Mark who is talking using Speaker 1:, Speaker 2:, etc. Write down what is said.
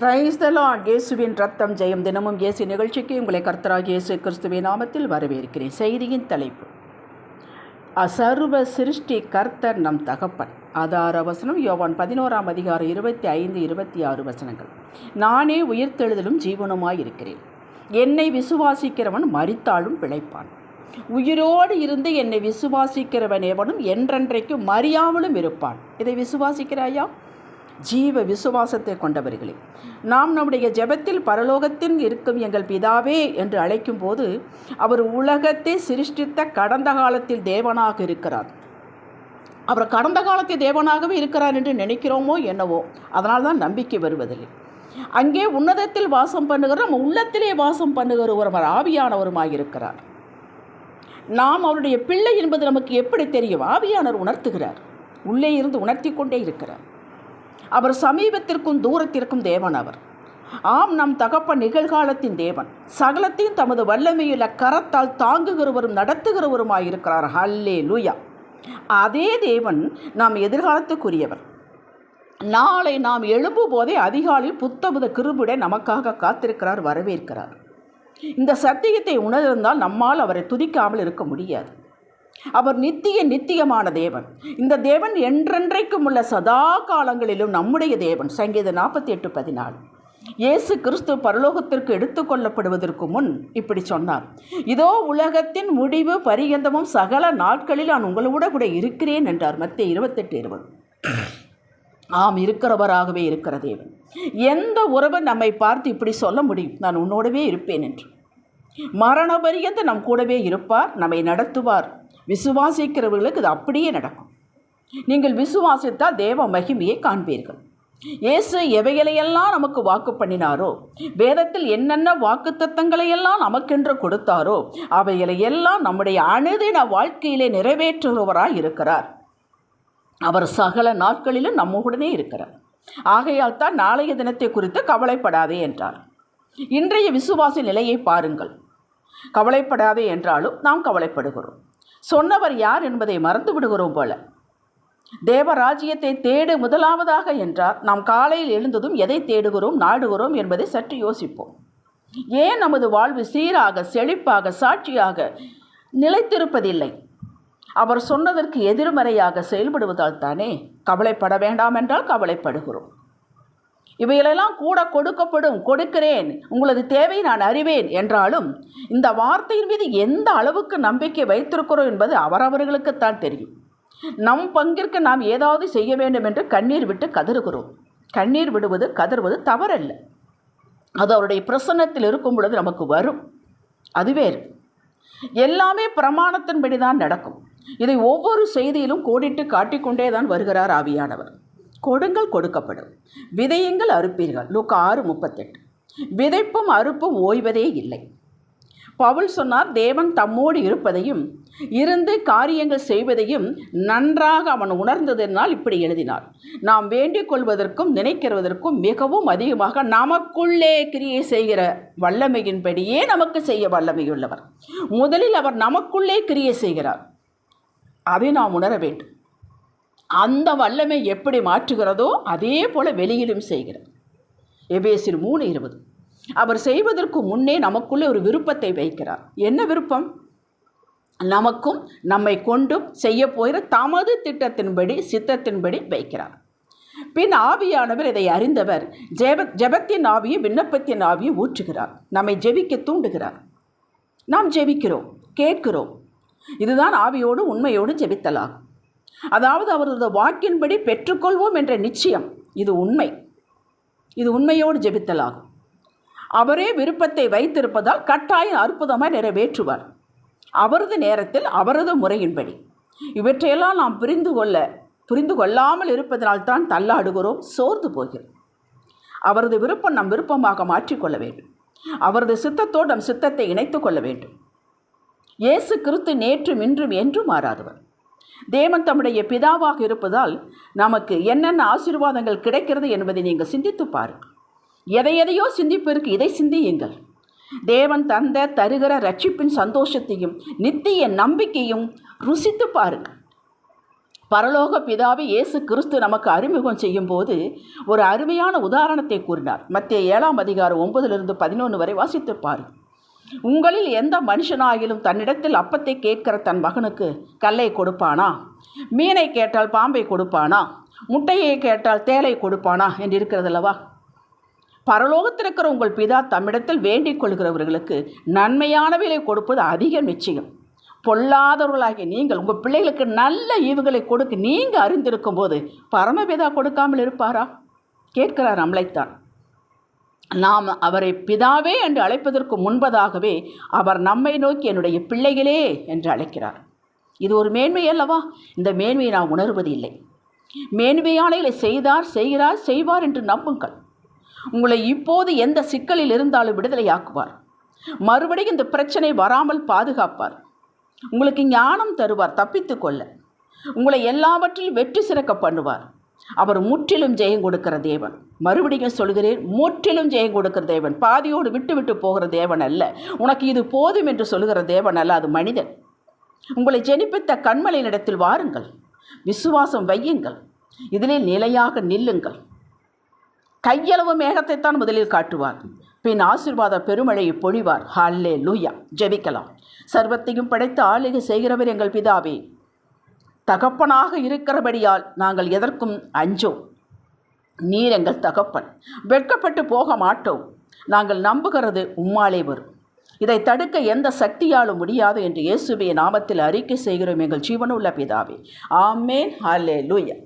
Speaker 1: Praise the Lord இயேசுவின் ரத்தம் ஜெயம் தினமும் இயேசு நிகழ்ச்சிக்கு உங்களை கர்த்தராக இயேசு கிறிஸ்துவின் நாமத்தில் வரவேற்கிறேன். செய்தியின் தலைப்பு. அசர்வ சிருஷ்டி கர்த்தர் நம் தகப்பன். ஆதார வசனம் யோவான் பதினோராம் அதிகாரம் இருபத்தி ஐந்து இருபத்தி ஆறு வசனங்கள். நானே உயிர்த்தெழுதலும் ஜீவனுமாயிருக்கிறேன் என்னை விசுவாசிக்கிறவன் மரித்தாலும் பிழைப்பான். உயிரோடு இருந்து என்னை விசுவாசிக்கிறவன் எவனும் என்றென்றைக்கும் மறியாமலும் இருப்பான். இதை விசுவாசிக்கிறாயா? ஜீவ விசுவாசத்தை கொண்டவர்களே நாம் நம்முடைய ஜெபத்தில் பரலோகத்தில் இருக்கும் எங்கள் பிதாவே என்று அழைக்கும் போது அவர் உலகத்தை சிருஷ்டித்த கடந்த காலத்தில் தேவனாக இருக்கிறார். அவர் கடந்த காலத்தில் தேவனாகவே இருக்கிறார் என்று நினைக்கிறோமோ என்னவோ அதனால் தான் நம்பிக்கை வருவதில்லை. அங்கே உன்னதத்தில் வாசம் பண்ணுகிற நம்ம உள்ளத்திலே வாசம் பண்ணுகிற ஒருவர் ஆவியானவருமாக இருக்கிறார். நாம் அவருடைய பிள்ளை என்பது நமக்கு எப்படி தெரியும்? ஆவியானவர் உணர்த்துகிறார். உள்ளே இருந்து உணர்த்தி கொண்டே இருக்கிறார். அவர் சமீபத்திற்கும் தூரத்திற்கும் தேவன் அவர் ஆம் நம் தகப்பன் நிகழ்காலத்தின் தேவன். சகலத்தையும் தமது வல்லமையுள்ள கரத்தால் தாங்குகிறவரும் நடத்துகிறவருமாயிருக்கிறார். ஹல்லே லூயா அதே தேவன் நாம் எதிர்காலத்துக்குரியவர். நாளை நாம் எழும்பும் போதே அதிகாலில் புத்தபுத கிருபுடை நமக்காக காத்திருக்கிறார் வரவேற்கிறார். இந்த சத்தியத்தை உணர்ந்தால் நம்மால் அவரை துதிக்காமல் இருக்க முடியாது. அவர் நித்திய நித்தியமான தேவன். இந்த தேவன் என்றென்றைக்கும் உள்ள சதா காலங்களிலும் நம்முடைய தேவன். சங்கீத நாற்பத்தி எட்டு பதினாலு. இயேசு கிறிஸ்து பரலோகத்திற்கு எடுத்துக்கொள்ளப்படுவதற்கு முன் இப்படி சொன்னார். இதோ உலகத்தின் முடிவு பரியந்தமும் சகல நாட்களில் நான் உங்களோட கூட இருக்கிறேன் என்றார். மத்திய இருபத்தெட்டு இருபது. ஆம் இருக்கிறவராகவே இருக்கிற தேவன். எந்த உறவு நம்மை பார்த்து இப்படி சொல்ல முடியும்? நான் உன்னோடவே இருப்பேன் என்று. மரண பரியந்த நம் கூடவே இருப்பார் நம்மை நடத்துவார். விசுவாசிக்கிறவர்களுக்கு இது அப்படியே நடக்கும். நீங்கள் விசுவாசித்தால் தேவ மகிமையை காண்பீர்கள். இயேசு எவைகளையெல்லாம் நமக்கு வாக்கு பண்ணினாரோ வேதத்தில் என்னென்ன வாக்கு தத்தங்களையெல்லாம் நமக்கென்று கொடுத்தாரோ அவைகளை எல்லாம் நம்முடைய அணுதின வாழ்க்கையிலே நிறைவேற்றுகிறவராய் இருக்கிறார். அவர் சகல நாட்களிலும் நம்முடனே இருக்கிறார். ஆகையால் தான் நாளைய தினத்தை குறித்து கவலைப்படாதே என்றார். இன்றைய விசுவாச நிலையை பாருங்கள். கவலைப்படாதே என்றாலும் நாம் கவலைப்படுகிறோம். சொன்னவர் யார் என்பதை மறந்து விடுகிறோம் போல. தேவராஜ்யத்தை தேடு முதலாவதாக என்றார். நாம் காலையில் எழுந்ததும் எதை தேடுகிறோம் நாடுகிறோம் என்பதை சற்று யோசிப்போம். ஏன் நமது வாழ்வு சீராக செழிப்பாக சாட்சியாக நிலைத்திருப்பதில்லை? அவர் சொன்னதற்கு எதிர்மறையாக செயல்படுவதால் தானே கவலைப்பட வேண்டாம் என்றால் கவலைப்படுகிறோம். இவைகளெல்லாம் கூட கொடுக்கப்படும் கொடுக்கிறேன். உங்களது தேவை நான் அறிவேன் என்றாலும் இந்த வார்த்தையின் மீது எந்த அளவுக்கு நம்பிக்கை வைத்திருக்கிறோம் என்பது அவரவர்களுக்குத்தான் தெரியும். நம் பங்கிற்கு நாம் ஏதாவது செய்ய வேண்டும் என்று கண்ணீர் விட்டு கதறுகிறோம். கண்ணீர் விடுவது கதறுவது தவறல்ல. அது அவருடைய பிரசன்னத்தில் இருக்கும் பொழுது நமக்கு வரும். அது வேறு. எல்லாமே பிரமாணத்தின்படி தான் நடக்கும். இதை ஒவ்வொரு செய்தியிலும் கோடிட்டு காட்டிக்கொண்டே தான் வருகிறார் ஆவியானவர். கொடுங்கள் கொடுக்கப்படும். விதையுங்கள் அறுப்பீர்கள். லூக்க ஆறு முப்பத்தெட்டு. விதைப்பும் அறுப்பும் ஓய்வதே இல்லை. பவுல் சொன்னார் தேவன் தம்மோடு இருப்பதையும் இருந்து காரியங்கள் செய்வதையும் நன்றாக அவன் உணர்ந்ததனால் இப்படி எழுதினார். நாம் வேண்டிக் கொள்வதற்கும் நினைக்கிறதற்கும் மிகவும் அதிகமாக நமக்குள்ளே கிரியை செய்கிற வல்லமையின்படியே நமக்கு செய்ய வல்லமையுள்ளவர். முதலில் அவர் நமக்குள்ளே கிரியை செய்கிறார். அதை நாம் உணர வேண்டும். அந்த வல்லமை எப்படி மாற்றுகிறதோ அதே போல வெளியிலும் செய்கிறார் எபேசில் மூணு இருபது. அவர் செய்வதற்கு முன்னே நமக்குள்ளே ஒரு விருப்பத்தை வைக்கிறார். என்ன விருப்பம்? நமக்கும் நம்மை கொண்டும் செய்ய போகிற தமது திட்டத்தின்படி சித்தத்தின்படி வைக்கிறார். பின் ஆவியானவர் இதை அறிந்தவர் ஜெப ஜெபத்தின் ஆவியை விண்ணப்பத்தின் ஆவியை ஊற்றுகிறார். நம்மை ஜெபிக்க தூண்டுகிறார். நாம் ஜெபிக்கிறோம் கேட்கிறோம். இதுதான் ஆவியோடு உண்மையோடு ஜெபித்தலாகும். அதாவது அவரது வாக்கின்படி பெற்றுக்கொள்வோம் என்ற நிச்சயம். இது உண்மை. இது உண்மையோடு ஜெபித்தலாகும். அவரே விருப்பத்தை வைத்திருப்பதால் கட்டாயம் அற்புதமாக நிறைவேற்றுவார். அவரது நேரத்தில் அவரது முறையின்படி. இவற்றையெல்லாம் நாம் புரிந்து கொள்ள புரிந்து கொள்ளாமல் இருப்பதனால்தான் தள்ளாடுகிறோம் சோர்ந்து போகிறோம். அவரது விருப்பம் நம் விருப்பமாக மாற்றிக்கொள்ள வேண்டும். அவரது சித்தத்தோடு நம் சித்தத்தை இணைத்து கொள்ள வேண்டும். இயேசு கிறிஸ்து நேற்றும் இன்றும் என்றும் மாறாதவர். தேவன் தம்முடைய பிதாவாக இருப்பதால் நமக்கு என்னென்ன ஆசீர்வாதங்கள் கிடைக்கிறது என்பதை நீங்கள் சிந்தித்து பாருங்கள். எதை எதையோ சிந்திப்பிற்கு இதை சிந்தியுங்கள். தேவன் தந்த தருகிற ரட்சிப்பின் சந்தோஷத்தையும் நித்திய நம்பிக்கையும் ருசித்து பாருங்கள். பரலோக பிதாவை இயேசு கிறிஸ்து நமக்கு அறிமுகம் செய்யும் போது ஒரு அருமையான உதாரணத்தை கூறினார். மத்திய ஏழாம் அதிகாரம் ஒன்பதிலிருந்து பதினொன்று வரை வாசித்து பாருங்கள். உங்களில் எந்த மனுஷனாகிலும் தன்னிடத்தில் அப்பத்தை கேட்கிற தன் மகனுக்கு கல்லை கொடுப்பானா? மீனை கேட்டால் பாம்பை கொடுப்பானா? முட்டையை கேட்டால் தேலை கொடுப்பானா என்று இருக்கிறதல்லவா பரலோகத்தில் இருக்கிற உங்கள் பிதா தம்மிடத்தில் வேண்டிக் கொள்கிறவர்களுக்கு நன்மையானவைகளை கொடுப்பது அதிக நிச்சயம். பொல்லாதவர்களாகிய நீங்கள் உங்கள் பிள்ளைகளுக்கு நல்ல ஈவுகளை கொடுக்க நீங்கள் அறிந்திருக்கும் போது பரமபிதா கொடுக்காமல் இருப்பாரா? கேட்கிறார் நம்மளைத்தான் நாம் அவரை பிதாவே என்று அழைப்பதற்கு முன்பதாகவே அவர் நம்மை நோக்கி என்னுடைய பிள்ளைகளே என்று அழைக்கிறார். இது ஒரு மேன்மை அல்லவா? இந்த மேன்மையை நாம் உணர்வது இல்லை மேன்மையானங்களை செய்தார் செய்கிறார் செய்வார் என்று நம்புங்கள். உங்களை இப்போது எந்த சிக்கலில் இருந்தாலும் விடுதலையாக்குவார். மறுபடியும் இந்த பிரச்சனை வராமல் பாதுகாப்பார். உங்களுக்கு ஞானம் தருவார் தப்பித்து கொள்ள. உங்களை எல்லாவற்றிலும் வெற்றி சிறக்க பண்ணுவார். அவர் முற்றிலும் ஜெயம் கொடுக்கிற தேவன். மறுபடியும் சொல்கிறேன் முற்றிலும் ஜெயம் கொடுக்கிற தேவன். பாதியோடு விட்டு விட்டு போகிற தேவன் அல்ல. உனக்கு இது போதும் என்று சொல்லுகிற தேவன் அல்ல அது மனிதன். உங்களை ஜெனிப்பித்த கண்மலையினிடத்தில் வாருங்கள். விசுவாசம் வையுங்கள். இதிலே நிலையாக நில்லுங்கள். கையளவு மேகத்தைத்தான் முதலில் காட்டுவார். பின் ஆசீர்வாத பெருமழையை பொழிவார். ஹால்லே லூயா ஜெபிக்கலாம். சர்வத்தையும் படைத்து ஆளுகை செய்கிறவர் எங்கள் பிதாவே. தகப்பனாக இருக்கிறபடியால் நாங்கள் எதற்கும் அஞ்சோம். நீர் எங்கள் தகப்பன் வெட்கப்பட்டு போக மாட்டோம். நாங்கள் நம்புகிறது உம்மாலே வரும். இதை தடுக்க எந்த சக்தியாலும் முடியாது என்று இயேசுவிய நாமத்தில் அறிக்கை செய்கிறோம் எங்கள் ஜீவனுள்ள பிதாவே. ஆமேன். ஹலே லூயா